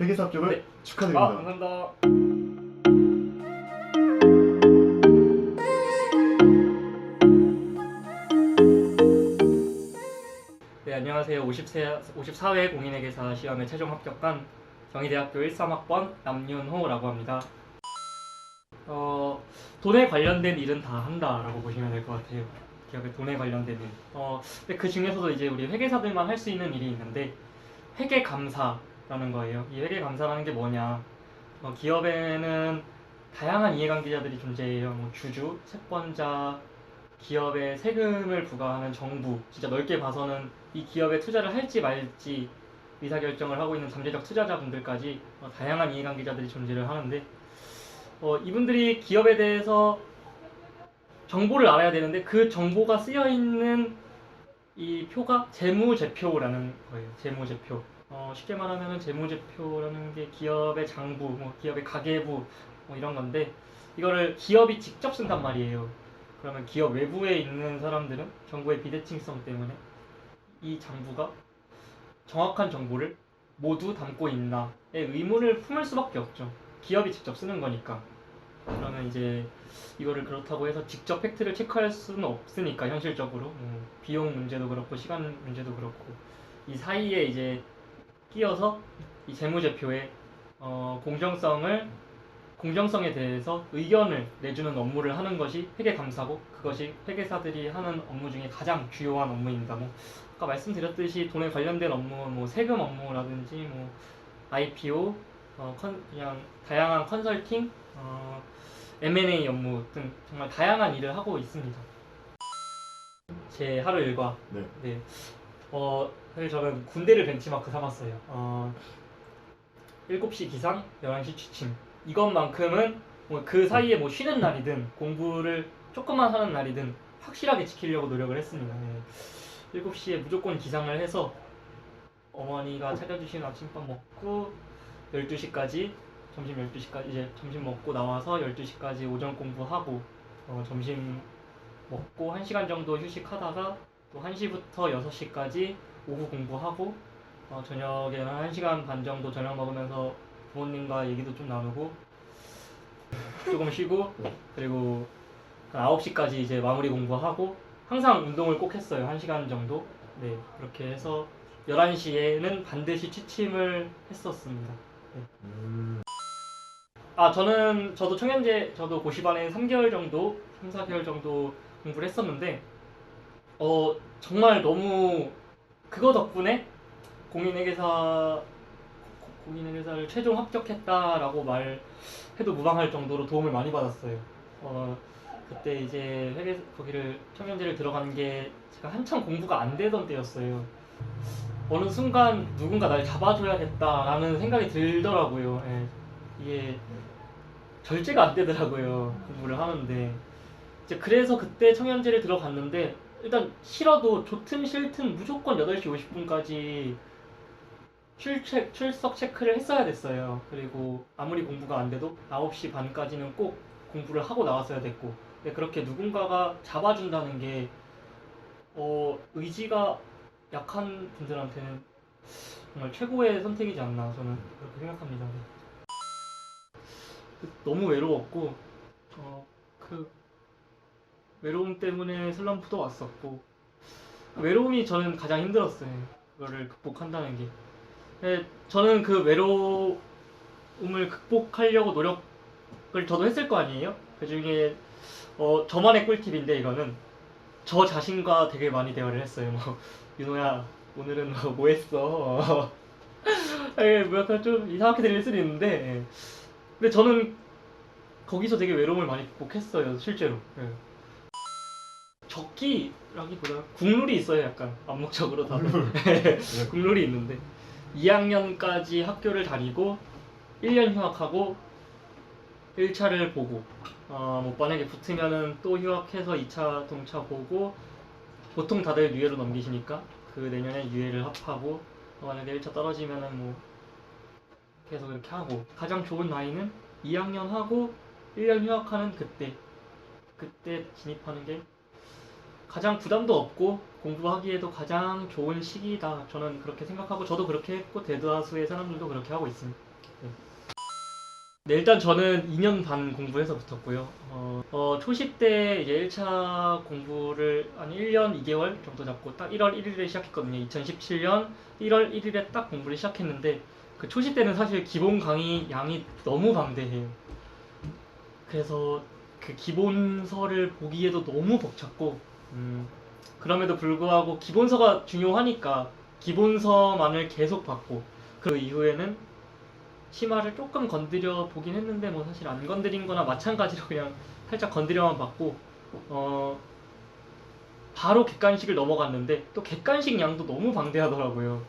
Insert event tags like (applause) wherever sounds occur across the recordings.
회계사 합격을 네. 축하드립니다. 아, 감사합니다. 네, 안녕하세요. 50세, 54회 공인회계사 시험에 최종 합격한 경희대학교 13학번 남윤호라고 합니다. 어, 돈에 관련된 일은 다 한다라고 보시면 될 것 같아요. 기업의 돈에 관련된 일. 어, 근데 그 중에서도 이제 우리 회계사들만 할 수 있는 일이 있는데 회계 감사 라는 거예요. 이 회계 감사라는 게 뭐냐? 어, 기업에는 다양한 이해관계자들이 존재해요. 뭐 주주, 채권자, 기업에 세금을 부과하는 정부, 진짜 넓게 봐서는 이 기업에 투자를 할지 말지 의사결정을 하고 있는 잠재적 투자자분들까지 어, 다양한 이해관계자들이 존재를 하는데 어, 이분들이 기업에 대해서 정보를 알아야 되는데 그 정보가 쓰여 있는 이 표가 재무제표라는 거예요. 재무제표. 어, 쉽게 말하면 재무제표라는 게 기업의 장부, 뭐 기업의 가계부 뭐 이런 건데 이거를 기업이 직접 쓴단 말이에요. 그러면 기업 외부에 있는 사람들은 정보의 비대칭성 때문에 이 장부가 정확한 정보를 모두 담고 있나의 의문을 품을 수밖에 없죠. 기업이 직접 쓰는 거니까. 그러면 이제 이거를 그렇다고 해서 직접 팩트를 체크할 수는 없으니까 현실적으로 뭐 비용 문제도 그렇고 시간 문제도 그렇고 이 사이에 이제 끼어서 이 재무제표의 어, 공정성을 공정성에 대해서 의견을 내주는 업무를 하는 것이 회계감사고 그것이 회계사들이 하는 업무 중에 가장 주요한 업무입니다. 뭐 아까 말씀드렸듯이 돈에 관련된 업무, 뭐 세금 업무라든지 뭐 IPO, 어, 컨, 그냥 다양한 컨설팅, 어, M&A 업무 등 정말 다양한 일을 하고 있습니다. 제 하루 일과 네. 네. 어, 사실 저는 군대를 벤치마크 삼았어요. 어, 7시 기상, 11시 취침. 이것만큼은 뭐 그 사이에 뭐 쉬는 날이든 공부를 조금만 하는 날이든 확실하게 지키려고 노력을 했습니다. 네. 7시에 무조건 기상을 해서 어머니가 차려주신 아침밥 먹고 12시까지 점심 12시까지 이제 점심 먹고 나와서 12시까지 오전 공부하고 어, 점심 먹고 1시간 정도 휴식하다가 또 1시부터 6시까지 오후 공부하고 어, 저녁에는 1시간 반 정도 저녁 먹으면서 부모님과 얘기도 좀 나누고 조금 쉬고 그리고 한 9시까지 이제 마무리 공부하고 항상 운동을 꼭 했어요. 1시간 정도. 네, 그렇게 해서 11시에는 반드시 취침을 했었습니다. 음, 아, 저는 저도 청년제 저도 고시반에 3개월 정도, 3, 4개월 정도 공부를 했었는데 어, 정말 너무 그거 덕분에 공인회계사 고- 공인회계사를 최종 합격했다라고 말해도 무방할 정도로 도움을 많이 받았어요. 어, 그때 이제 회계 거기를 청년제를 들어간 게 제가 한참 공부가 안 되던 때였어요. 어느 순간 누군가 날 잡아줘야겠다라는 생각이 들더라고요. 예. 이게 절제가 안 되더라고요. 공부를 하는데. 이제 그래서 그때 청년제를 들어갔는데 일단 싫어도 좋든 싫든 무조건 8시 50분까지 출첵, 출석 체크를 했어야 됐어요. 그리고 아무리 공부가 안 돼도 9시 반까지는 꼭 공부를 하고 나왔어야 됐고. 근데 그렇게 누군가가 잡아준다는 게 어, 의지가 약한 분들한테는 정말 최고의 선택이지 않나 저는 그렇게 생각합니다. 네. 너무 외로웠고 어, 그 외로움 때문에 슬럼프도 왔었고 외로움이 저는 가장 힘들었어요. 그거를 극복한다는 게. 근데 저는 그 외로움을 극복하려고 노력을 저도 했을 거 아니에요. 그 중에 어, 저만의 꿀팁인데 이거는 저 자신과 되게 많이 대화를 했어요. 뭐 (laughs) 윤호야 오늘은 뭐, 뭐 했어? (laughs) 예, 뭐 약간 좀 이상하게 들릴 수도 있는데 예. 근데 저는 거기서 되게 외로움을 많이 극복했어요 실제로 예. 적기라기보다 국룰이 있어요 약간. 암묵적으로 다들 (laughs) 네. 국룰이 있는데. 2학년까지 학교를 다니고 1년 휴학하고 1차를 보고 어, 뭐 만약에 붙으면은 또 휴학해서 2차 동차 보고 보통 다들 유예로 넘기시니까 그 내년에 유예를 합하고 어, 만약에 1차 떨어지면은 뭐 계속 이렇게 하고 가장 좋은 나이는 2학년 하고 1년 휴학하는 그때. 그때 진입하는 게 가장 부담도 없고 공부하기에도 가장 좋은 시기다. 저는 그렇게 생각하고 저도 그렇게 했고 대다수의 사람들도 그렇게 하고 있습니다. 네. 네, 일단 저는 2년 반 공부해서 붙었고요. 어, 어, 초시 때 이제 1차 공부를 한 1년 2개월 정도 잡고 딱 1월 1일에 시작했거든요. 2017년 1월 1일에 딱 공부를 시작했는데 그 초시 때는 사실 기본 강의 양이 너무 방대해요. 그래서 그 기본서를 보기에도 너무 벅찼고 음, 그럼에도 불구하고 기본서가 중요하니까 기본서만을 계속 봤고 그 이후에는 심화를 조금 건드려 보긴 했는데 뭐 사실 안 건드린 거나 마찬가지로 그냥 살짝 건드려만 봤고 어 바로 객관식을 넘어갔는데 또 객관식 양도 너무 방대하더라고요.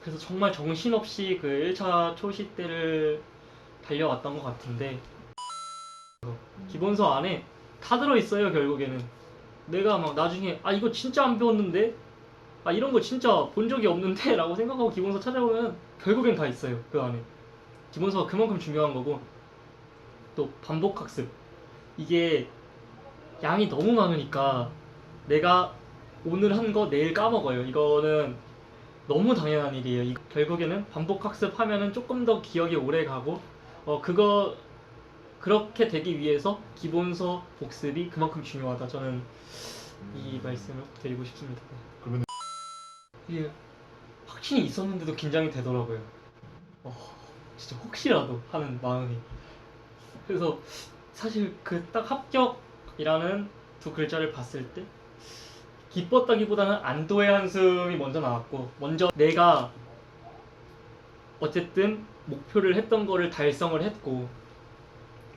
그래서 정말 정신없이 그 1차 초시 때를 달려왔던 것 같은데 기본서 안에 다 들어있어요 결국에는 내가 막 나중에 아 이거 진짜 안 배웠는데? 아 이런 거 진짜 본 적이 없는데? (laughs) 라고 생각하고 기본서 찾아보면 결국엔 다 있어요 그 안에. 기본서가 그만큼 중요한 거고 또 반복 학습. 이게 양이 너무 많으니까 내가 오늘 한 거 내일 까먹어요. 이거는 너무 당연한 일이에요. 이- 결국에는 반복 학습하면은 조금 더 기억이 오래 가고 어 그거 그렇게 되기 위해서 기본서 복습이 그만큼 중요하다 저는 이 말씀을 꼭 드리고 싶습니다 그러면 이게 확신이 있었는데도 긴장이 되더라고요. 어, 진짜 혹시라도 하는 마음이. 그래서 사실 그 딱 합격이라는 두 글자를 봤을 때 기뻤다기보다는 안도의 한숨이 먼저 나왔고 먼저 내가 어쨌든 목표를 했던 거를 달성을 했고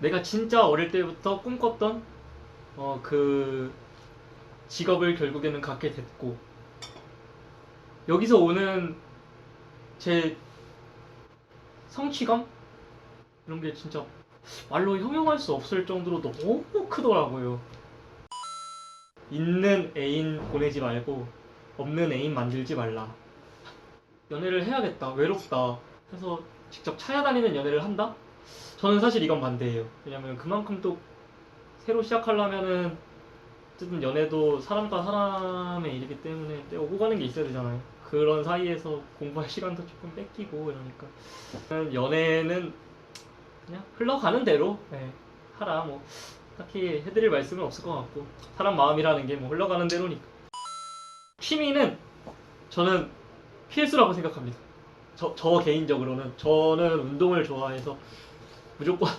내가 진짜 어릴 때부터 꿈꿨던 어, 그 직업을 결국에는 갖게 됐고 여기서 오는 제 성취감 이런 게 진짜 말로 형용할 수 없을 정도로 너무 크더라고요. 있는 애인 보내지 말고 없는 애인 만들지 말라. 연애를 해야겠다. 외롭다. 해서 직접 찾아다니는 연애를 한다? 저는 사실 이건 반대예요. 왜냐면 그만큼 또 새로 시작하려면은 어쨌든 연애도 사람과 사람의 일이기 때문에 때 오고 가는 게 있어야 되잖아요. 그런 사이에서 공부할 시간도 조금 뺏기고 이러니까 저는 연애는 그냥 흘러가는 대로 네, 하라 뭐 딱히 해드릴 말씀은 없을 것 같고 사람 마음이라는 게 뭐 흘러가는 대로니까 취미는 저는 필수라고 생각합니다. 저, 저 개인적으로는 저는 운동을 좋아해서 무조건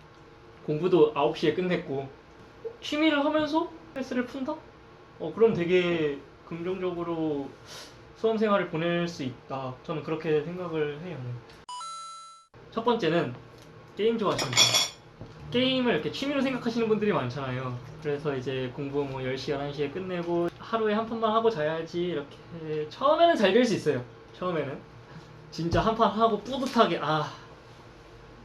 (laughs) 공부도 9시에 끝냈고 취미를 하면서 스트레스를 푼다? 어, 그럼 되게 긍정적으로 수험 생활을 보낼 수 있다. 저는 그렇게 생각을 해요. 첫 번째는 게임 좋아하시는 분. 게임을 이렇게 취미로 생각하시는 분들이 많잖아요. 그래서 이제 공부 뭐 10시, 11시에 끝내고 하루에 한 판만 하고 자야지 이렇게 처음에는 잘 될 수 있어요. 처음에는. 진짜 한 판 하고 뿌듯하게 아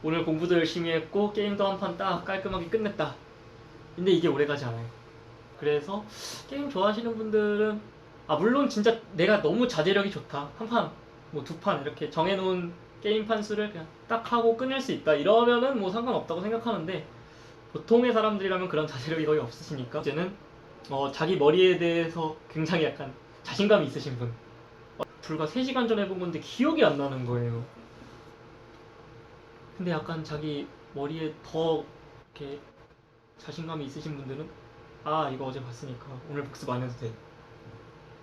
오늘 공부도 열심히 했고 게임도 한 판 딱 깔끔하게 끝냈다. 근데 이게 오래가지 않아요. 그래서 게임 좋아하시는 분들은 아 물론 진짜 내가 너무 자제력이 좋다 한 판 뭐 두 판 이렇게 정해놓은 게임 판 수를 그냥 딱 하고 끝낼 수 있다 이러면은 뭐 상관없다고 생각하는데 보통의 사람들이라면 그런 자제력이 거의 없으시니까 이제는 어, 자기 머리에 대해서 굉장히 약간 자신감이 있으신 분 어, 불과 3시간 전에 본 건데 기억이 안 나는 거예요 근데 약간 자기 머리에 더 이렇게 자신감이 있으신 분들은 아 이거 어제 봤으니까 오늘 복습 안 해도 돼.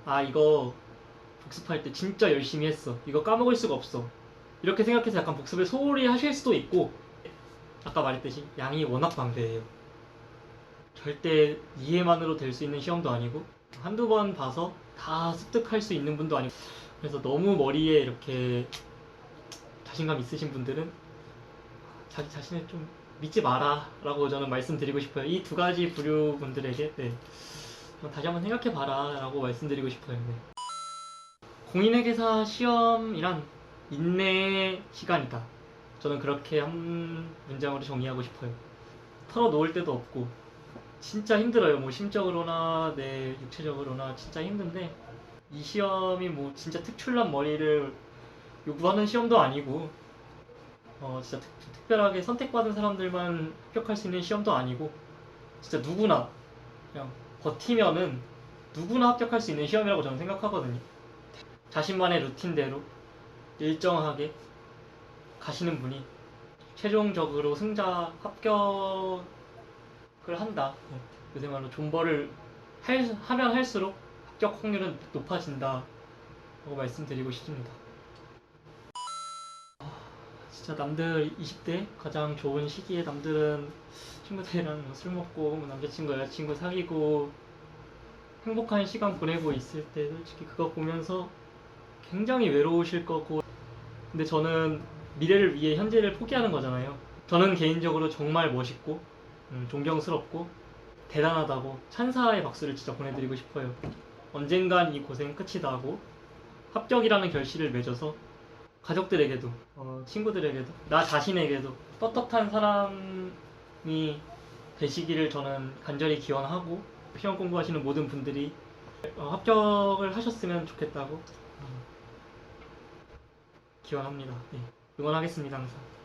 아 이거 복습할 때 진짜 열심히 했어. 이거 까먹을 수가 없어. 이렇게 생각해서 약간 복습을 소홀히 하실 수도 있고 아까 말했듯이 양이 워낙 방대해요. 절대 이해만으로 될 수 있는 시험도 아니고 한두 번 봐서 다 습득할 수 있는 분도 아니고 그래서 너무 머리에 이렇게 자신감 있으신 분들은 자기 자신을 좀 믿지 마라 라고 저는 말씀드리고 싶어요. 이 두 가지 부류 분들에게 네. 다시 한번 생각해 봐라 라고 말씀드리고 싶어요. 네. 공인회계사 시험이란 인내의 시간이다. 저는 그렇게 한 문장으로 정의하고 싶어요. 털어 놓을 데도 없고 진짜 힘들어요. 뭐 심적으로나 내 육체적으로나 진짜 힘든데 이 시험이 뭐 진짜 특출난 머리를 요구하는 시험도 아니고 어 진짜 특, 특별하게 선택받은 사람들만 합격할 수 있는 시험도 아니고 진짜 누구나 그냥 버티면은 누구나 합격할 수 있는 시험이라고 저는 생각하거든요. 자신만의 루틴대로 일정하게 가시는 분이 최종적으로 승자 합격을 한다. 네. 요새 말로 존버를 할- 하면 할수록 합격 확률은 높아진다. 라고 말씀드리고 싶습니다. 아, 진짜 남들 20대 가장 좋은 시기에 남들은 친구들이랑 뭐술 먹고 뭐 남자친구 여자친구 사귀고 행복한 시간 보내고 있을 때 솔직히 그거 보면서 굉장히 외로우실 거고. 근데 저는 미래를 위해 현재를 포기하는 거잖아요. 저는 개인적으로 정말 멋있고 음, 존경스럽고 대단하다고 찬사의 박수를 진짜 보내드리고 싶어요. 언젠간 이 고생 끝이다 하고 합격이라는 결실을 맺어서 가족들에게도 어, 친구들에게도 나 자신에게도 떳떳한 사람이 되시기를 저는 간절히 기원하고 시험 공부하시는 모든 분들이 어, 합격을 하셨으면 좋겠다고 어, 기원합니다. 네, 응원하겠습니다 항상.